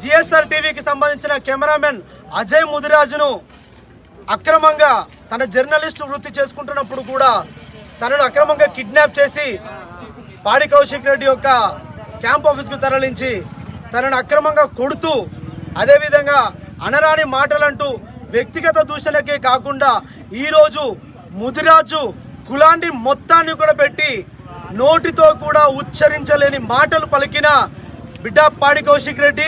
GSR టీవీకి సంబంధించిన cameraman Ajay ముదిరాజును అక్రమంగా తన జర్నలిస్ట్ వృత్తి చేసుకుంటున్నప్పుడు కూడా తనను అక్రమంగా కిడ్నాప్ చేసి పాడి కౌశిక్ రెడ్డి యొక్క క్యాంప్ ఆఫీస్కు తరలించి తనను అక్రమంగా కొడుతూ అదేవిధంగా అనరాని మాటలంటూ వ్యక్తిగత దూషణకే కాకుండా ఈరోజు ముదిరాజు కులాన్ని మొత్తాన్ని కూడా పెట్టి నోటితో కూడా ఉచ్చరించలేని మాటలు పలికిన బిడ్డ పాడి కౌశిక్ రెడ్డి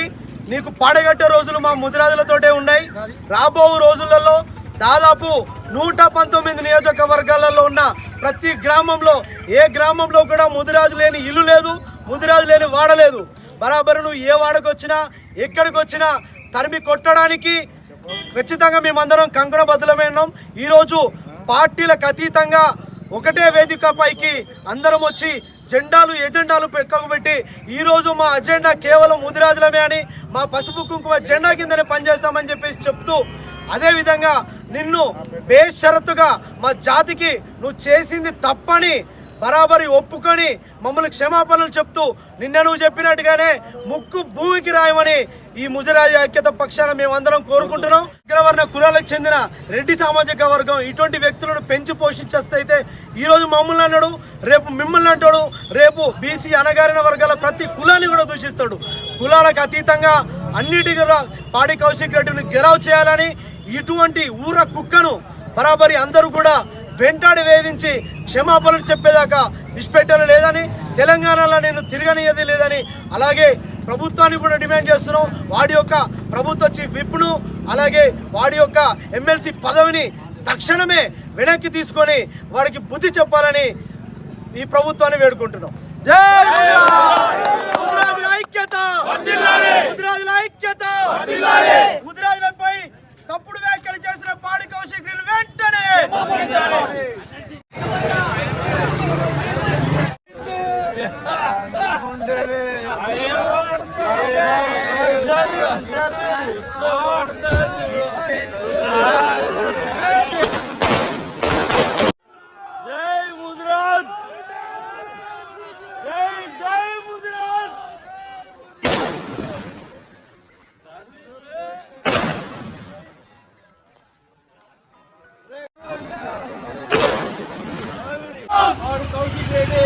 నీకు పాడగట్టే రోజులు మా ముదిరాజులతోటే ఉన్నాయి. రాబో రోజులలో దాదాపు నూట పంతొమ్మిది నియోజకవర్గాలలో ఉన్న ప్రతి గ్రామంలో ఏ గ్రామంలో కూడా ముదిరాజు లేని ఇల్లు లేదు ముదిరాజు లేని వాడలేదు బరాబరు నువ్వు ఏ వాడకు వచ్చినా ఎక్కడికి వచ్చినా తరిమి కొట్టడానికి ఖచ్చితంగా మేమందరం కంకణ బదులమే ఉన్నాం. ఈరోజు పార్టీలకు అతీతంగా ఒకటే వేదిక పైకి అందరం వచ్చి జెండాలు ఎజెండాలు పెక్కకు పెట్టి ఈ రోజు మా అజెండా కేవలం ముదిరాజులమే అని మా పసుపు కుంకుమ జెండా కిందనే పనిచేస్తామని చెప్పేసి చెప్తూ అదే విధంగా నిన్ను బేషరతుగా మా జాతికి నువ్వు చేసింది తప్పని బరాబరి ఒప్పుకొని మమ్మల్ని క్షమాపణలు చెప్తూ నిన్న నువ్వు చెప్పినట్టుగానే ముక్కు భూమికి రాయమని ఈ ముజరాజు ఐక్యత పక్షాన మేమందరం కోరుకుంటున్నాం. అగ్రవర్ణ కులాలకు చెందిన రెడ్డి సామాజిక వర్గం ఇటువంటి వ్యక్తులను పెంచి పోషించేస్తే ఈ రోజు మమ్మల్ని అన్నాడు రేపు మిమ్మల్ని అంటాడు రేపు బీసీ అనగారిన వర్గాల ప్రతి కులాన్ని కూడా దూషిస్తాడు. కులాలకు అతీతంగా అన్నిటి కూడా పాడి కౌశిక్ రెడ్డిని గెలవ్ చేయాలని ఇటువంటి ఊర కుక్కను బరాబరి అందరూ కూడా వెంటాడి వేధించి క్షమాపణలు చెప్పేదాకా విడిచిపెట్టడం లేదని తెలంగాణలో నేను తిరగనియది లేదని అలాగే ప్రభుత్వాన్ని కూడా డిమాండ్ చేస్తున్నాం. వాడి యొక్క ప్రభుత్వ చీఫ్ విప్ను అలాగే వాడి యొక్క ఎమ్మెల్సీ పదవిని తక్షణమే వెనక్కి తీసుకొని వాడికి బుద్ధి చెప్పాలని ఈ ప్రభుత్వాన్ని వేడుకుంటున్నాం. ఐక్యత! ఐక్యత!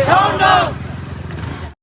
No, no!